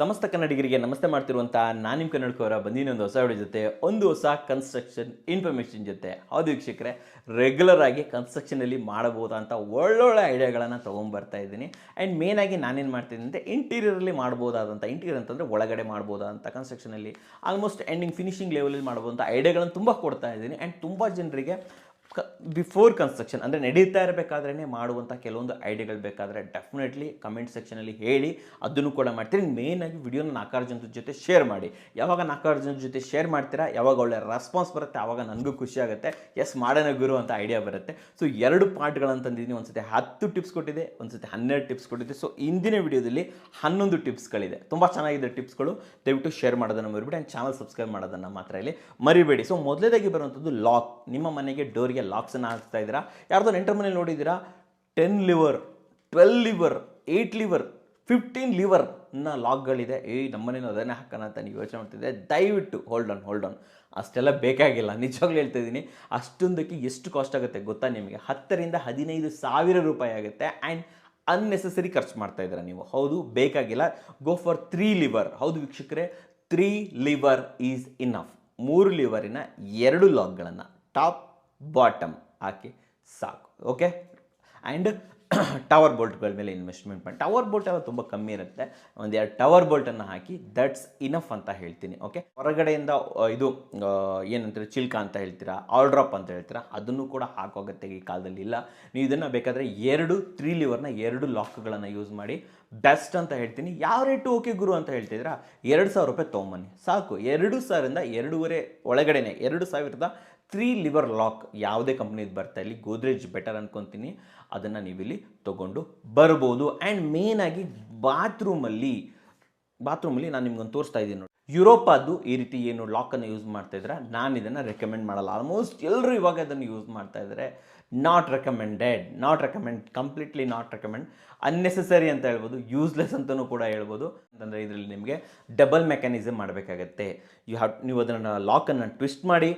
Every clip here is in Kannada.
ಸಮಸ್ತ ಕನ್ನಡಿಗರಿಗೆ ನಮಸ್ತೆ ಮಾಡ್ತಿರುವಂಥ ನಾನು ನಿಮ್ಮ ಕನ್ನಡಕವರ ಬಂದಿನ ಒಂದು ಹೊಸ ವಿಡಿಯೋ ಜೊತೆ, ಒಂದು ಹೊಸ ಕನ್ಸ್ಟ್ರಕ್ಷನ್ ಇನ್ಫಾರ್ಮೇಷನ್ ಜೊತೆ. ಹೌದು ವೀಕ್ಷಕರೇ ರೆಗ್ಯುಲರ್ ಆಗಿ ಕನ್ಸ್ಟ್ರಕ್ಷನಲ್ಲಿ ಮಾಡಬಹುದಂತ ಒಳ್ಳೊಳ್ಳೆ ಐಡಿಯಾಗಳನ್ನು ತೊಗೊಂಬರ್ತಾ ಇದ್ದೀನಿ. ಆ್ಯಂಡ್ ಮೇನ್ ಆಗಿ ನಾನೇನು ಮಾಡ್ತಿದ್ದೀನಿ ಅಂದರೆ ಇಂಟೀರಿಯರಲ್ಲಿ ಮಾಡ್ಬೋದಾದಂಥ ಇಂಟೀರಿಯರ್ ಅಂತಂದರೆ ಒಳಗಡೆ ಮಾಡ್ಬೋದಾದಂಥ ಕನ್ಸ್ಟ್ರಕ್ಷನಲ್ಲಿ ಆಲ್ಮೋಸ್ಟ್ ಎಂಡಿಂಗ್ ಫಿನಿಶಿಂಗ್ ಲೆವೆಲಲ್ಲಿ ಮಾಡ್ಬೋದಂಥ ಐಡಿಯಾಗಳನ್ನು ತುಂಬ ಕೊಡ್ತಾ ಇದ್ದೀನಿ. ಆ್ಯಂಡ್ ತುಂಬ ಜನರಿಗೆ ಬಿಫೋರ್ ಕನ್ಸ್ಟ್ರಕ್ಷನ್ ಅಂದರೆ ನಡೀತಾ ಇರಬೇಕಾದ್ರೇ ಮಾಡುವಂಥ ಕೆಲವೊಂದು ಐಡಿಯಾಗಳು ಬೇಕಾದರೆ ಡೆಫಿನೆಟ್ಲಿ ಕಮೆಂಟ್ ಸೆಕ್ಷನಲ್ಲಿ ಹೇಳಿ, ಅದನ್ನು ಕೂಡ ಮಾಡ್ತೀನಿ. ಮೇಯ್ನಾಗಿ ವಿಡಿಯೋನ ನಾಲ್ಕಾರು ಜನದ ಜೊತೆ ಶೇರ್ ಮಾಡಿ. ಯಾವಾಗ ನಾಲ್ಕಾರು ಜನದ ಜೊತೆ ಶೇರ್ ಮಾಡ್ತೀರಾ? ಯಾವಾಗ ಒಳ್ಳೆ ರೆಸ್ಪಾನ್ಸ್ ಬರುತ್ತೆ? ಆವಾಗ ನನಗೂ ಖುಷಿ ಆಗುತ್ತೆ. ಎಸ್ ಮಾಡೋಣ ಗುರು ಅಂತ ಐಡಿಯಾ ಬರುತ್ತೆ. ಸೊ ಎರಡು ಪಾರ್ಟ್ಗಳನ್ನು ತಂದಿದ್ದೀನಿ. ಒಂದು ಸತಿ ಹತ್ತು ಟಿಪ್ಸ್ ಕೊಟ್ಟಿದೆ ಒಂದು ಸತಿ ಹನ್ನೆರಡು ಟಿಪ್ಸ್ ಕೊಟ್ಟಿದೆ ಸೊ ಇಂದಿನ ವಿಡಿಯೋದಲ್ಲಿ ಹನ್ನೊಂದು ಟಿಪ್ಸ್ಗಳಿದೆ ತುಂಬ ಚೆನ್ನಾಗಿದೆ ಟಿಪ್ಸ್ಗಳು ದಯವಿಟ್ಟು ಶೇರ್ ಮಾಡೋದನ್ನು ಮರಿಬಿಡಿ. ಆ್ಯಂಡ್ ಚಾನಲ್ ಸಬ್ಸ್ಕ್ರೈಬ್ ಮಾಡೋದನ್ನು ಮಾತ್ರ ಇಲ್ಲಿ ಮರಿಬೇಡಿ. ಸೊ ಮೊದಲೇದಾಗಿ ಬರುವಂಥದ್ದು ಲಾಕ್ ನಿಮ್ಮ ಮನೆಗೆ ಡೋರ್ಗೆ ಲಾಕ್ಸನ್ನು ಹಾಕ್ತಾ ಇದ್ದೀರಾ? ಯಾರ್ದೋ ನೆಂಟರ್ ಮನೇಲಿ ನೋಡಿದ್ದೀರಾ? Ten lever twelve lever eight lever fifteen ಲಿವರ್ನ ಲಾಕ್ಗಳಿದೆ. ಏಯ್ ನಮ್ಮನೇನು ಅದನ್ನೇ ಹಾಕೋಣ ಅಂತ ನೀವು ಯೋಚನೆ ಮಾಡ್ತಿದ್ದೆ ದಯವಿಟ್ಟು ಹೋಲ್ಡ್ ಆನ್ ಹೋಲ್ಡ್ ಆನ್ ಅಷ್ಟೆಲ್ಲ ಬೇಕಾಗಿಲ್ಲ. ನಿಜವಾಗ್ಲೂ ಹೇಳ್ತಾ ಇದ್ದೀನಿ ಅಷ್ಟೊಂದಕ್ಕೆ ಎಷ್ಟು ಕಾಸ್ಟ್ ಆಗುತ್ತೆ ಗೊತ್ತಾ ನಿಮಗೆ? ಹತ್ತರಿಂದ ಹದಿನೈದು ಸಾವಿರ ರೂಪಾಯಿ ಆಗುತ್ತೆ ಆ್ಯಂಡ್ ಅನ್ನೆಸೆಸರಿ ಖರ್ಚು ಮಾಡ್ತಾ ಇದ್ದೀರಾ ನೀವು. ಹೌದು, ಬೇಕಾಗಿಲ್ಲ. ಗೋ ಫಾರ್ ತ್ರೀ ಲಿವರ್ ಹೌದು ವೀಕ್ಷಕರೇ ತ್ರೀ ಲಿವರ್ ಈಸ್ ಇನಫ್ ಮೂರು ಲಿವರಿನ ಎರಡು ಲಾಕ್ಗಳನ್ನು ಟಾಪ್ ಬಾಟಮ್ ಹಾಕಿ ಸಾಕು ಓಕೆ ಆ್ಯಂಡ್ ಟವರ್ ಬೋಲ್ಟ್ಗಳ ಮೇಲೆ ಇನ್ವೆಸ್ಟ್ಮೆಂಟ್ ಮಾಡಿ. ಟವರ್ ಬೋಲ್ಟ್ ಎಲ್ಲ ತುಂಬ ಕಮ್ಮಿ ಇರುತ್ತೆ. ಒಂದು ಎರಡು ಟವರ್ ಬೋಲ್ಟನ್ನು ಹಾಕಿ ದಟ್ಸ್ ಇನಫ್ ಅಂತ ಹೇಳ್ತೀನಿ ಓಕೆ ಹೊರಗಡೆಯಿಂದ ಇದು ಏನಂತಾರೆ, ಚಿಲ್ಕ ಅಂತ ಹೇಳ್ತೀರಾ ಆಲ್ಡ್ರಾಪ್ ಅಂತ ಹೇಳ್ತೀರಾ, ಅದನ್ನು ಕೂಡ ಹಾಕೋಗತ್ತೆ ಈ ಕಾಲದಲ್ಲಿ ಇಲ್ಲ. ನೀವು ಇದನ್ನು ಬೇಕಾದರೆ ಎರಡು ತ್ರೀ ಲಿವರ್ನ ಎರಡು ಲಾಕ್ಗಳನ್ನು ಯೂಸ್ ಮಾಡಿ ಬೆಸ್ಟ್ ಅಂತ ಹೇಳ್ತೀನಿ. ಯಾವ ರೇಟು ಓಕೆ ಗುರು ಅಂತ ಹೇಳ್ತಿದ್ರಾ ಎರಡು ಸಾವಿರ ರೂಪಾಯಿ ತೊಗೊಂಬನ್ನಿ, ಸಾಕು. ಎರಡು ಸಾವಿರದಿಂದ ಎರಡೂವರೆ ಒಳಗಡೆನೆ, ಎರಡು ಸಾವಿರದ ತ್ರೀ ಲಿವರ್ ಲಾಕ್ ಯಾವುದೇ ಕಂಪ್ನಿದು ಬರ್ತಾ ಇಲ್ಲಿ ಗೋದ್ರೇಜ್ ಬೆಟರ್ ಅನ್ಕೊತೀನಿ. ಅದನ್ನು ನೀವಿಲ್ಲಿ ತೊಗೊಂಡು ಬರ್ಬೋದು. ಆ್ಯಂಡ್ ಮೇಯ್ನಾಗಿ ಬಾತ್ರೂಮಲ್ಲಿ ಬಾತ್ರೂಮಲ್ಲಿ ನಾನು ನಿಮ್ಗೊಂದು ತೋರಿಸ್ತಾ ಇದ್ದೀನಿ ನೋಡಿ. ಯುರೋಪಾದ್ದು ಈ ರೀತಿ ಏನು ಲಾಕನ್ನು ಯೂಸ್ ಮಾಡ್ತಾ ಇದ್ರೆ ನಾನು ಇದನ್ನು ರೆಕಮೆಂಡ್ ಮಾಡಲ್ಲ. ಆಲ್ಮೋಸ್ಟ್ ಎಲ್ಲರೂ ಇವಾಗ ಅದನ್ನು ಯೂಸ್ ಮಾಡ್ತಾ ಇದ್ದಾರೆ not recommended not recommend completely not recommend unnecessary ಅಂತ ಹೇಳ್ಬೋದು. ಯೂಸ್ಲೆಸ್ ಅಂತಲೂ ಕೂಡ ಹೇಳ್ಬೋದು. ಅಂತಂದರೆ ಇದರಲ್ಲಿ ನಿಮಗೆ ಡಬಲ್ ಮೆಕ್ಯಾನಿಸಮ್ ಮಾಡಬೇಕಾಗತ್ತೆ. ಯು ಹ್ಯಾವ್ ನೀವು ಅದನ್ನು ಲಾಕನ್ನು ಟ್ವಿಸ್ಟ್ ಮಾಡಿ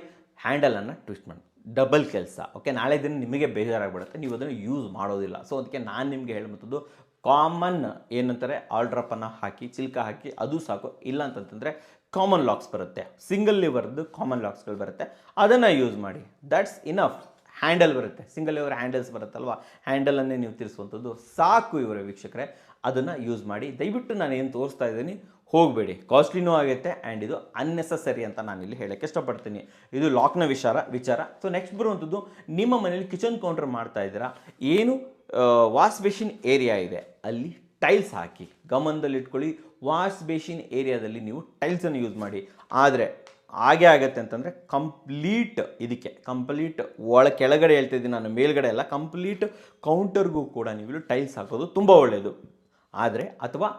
ಹ್ಯಾಂಡಲನ್ನು ಟ್ವಿಸ್ಟ್ ಮಾಡಿ. ಡಬಲ್ ಕೆಲಸ. ಓಕೆ ನಾಳೆ ದಿನ ನಿಮಗೆ ಬೇಜಾರಾಗ್ಬಿಡುತ್ತೆ. ನೀವು ಅದನ್ನು ಯೂಸ್ ಮಾಡೋದಿಲ್ಲ. ಸೊ ಅದಕ್ಕೆ ನಾನು ನಿಮಗೆ ಹೇಳುವಂಥದ್ದು ಕಾಮನ್ ಏನಂತಾರೆ ಆಲ್ಡ್ರಪ್ಪನ್ನು ಹಾಕಿ, ಚಿಲ್ಕ ಹಾಕಿ, ಅದು ಸಾಕು. ಇಲ್ಲ ಅಂತಂತಂದರೆ ಕಾಮನ್ ಲಾಕ್ಸ್ ಬರುತ್ತೆ. ಸಿಂಗಲ್ ಲಿವರ್ದು ಕಾಮನ್ ಲಾಕ್ಸ್ಗಳು ಬರುತ್ತೆ. ಅದನ್ನು ಯೂಸ್ ಮಾಡಿ. ದಟ್ಸ್ ಇನಫ್ ಹ್ಯಾಂಡಲ್ ಬರುತ್ತೆ. ಸಿಂಗಲ್ ಲಿವರ್ ಹ್ಯಾಂಡಲ್ಸ್ ಬರುತ್ತಲ್ವ? ಹ್ಯಾಂಡಲನ್ನೇ ನೀವು ತಿರ್ಸುವಂಥದ್ದು ಸಾಕು ಇವರ ವೀಕ್ಷಕರೇ. ಅದನ್ನು ಯೂಸ್ ಮಾಡಿ. ದಯವಿಟ್ಟು ನಾನು ಏನು ತೋರಿಸ್ತಾ ಇದ್ದೀನಿ ಹೋಗಬೇಡಿ. ಕಾಸ್ಟ್ಲಿನೂ ಆಗುತ್ತೆ ಆ್ಯಂಡ್ ಇದು ಅನ್ನೆಸಸರಿ ಅಂತ ನಾನು ಇಲ್ಲಿ ಹೇಳಕ್ಕೆ ಇಷ್ಟಪಡ್ತೀನಿ. ಇದು ಲಾಕ್ನ ವಿಚಾರ ವಿಚಾರ. ಸೊ ನೆಕ್ಸ್ಟ್ ಬರುವಂಥದ್ದು ನಿಮ್ಮ ಮನೇಲಿ ಕಿಚನ್ ಕೌಂಟರ್ ಮಾಡ್ತಾ ಇದ್ದೀರಾ? ಏನು ವಾಶ್ ಬೇಷಿನ್ ಏರಿಯಾ ಇದೆ. ಅಲ್ಲಿ ಟೈಲ್ಸ್ ಹಾಕಿ. ಗಮನದಲ್ಲಿಟ್ಕೊಳ್ಳಿ. ವಾಶ್ ಬೇಷಿನ್ ಏರಿಯಾದಲ್ಲಿ ನೀವು ಟೈಲ್ಸನ್ನು ಯೂಸ್ ಮಾಡಿ. ಆದರೆ, ಹಾಗೆ ಆಗುತ್ತೆ ಅಂತಂದರೆ ಕಂಪ್ಲೀಟ್ ಇದಕ್ಕೆ ಕಂಪ್ಲೀಟ್ ಒಳ ಕೆಳಗಡೆ ಹೇಳ್ತಿದ್ದೀನಿ ನಾನು, ಮೇಲ್ಗಡೆ ಎಲ್ಲ ಕಂಪ್ಲೀಟ್ ಕೌಂಟರ್ಗೂ ಕೂಡ ನೀವು ಟೈಲ್ಸ್ ಹಾಕೋದು ತುಂಬ ಒಳ್ಳೆಯದು ಆದರೆ, ಅಥವಾ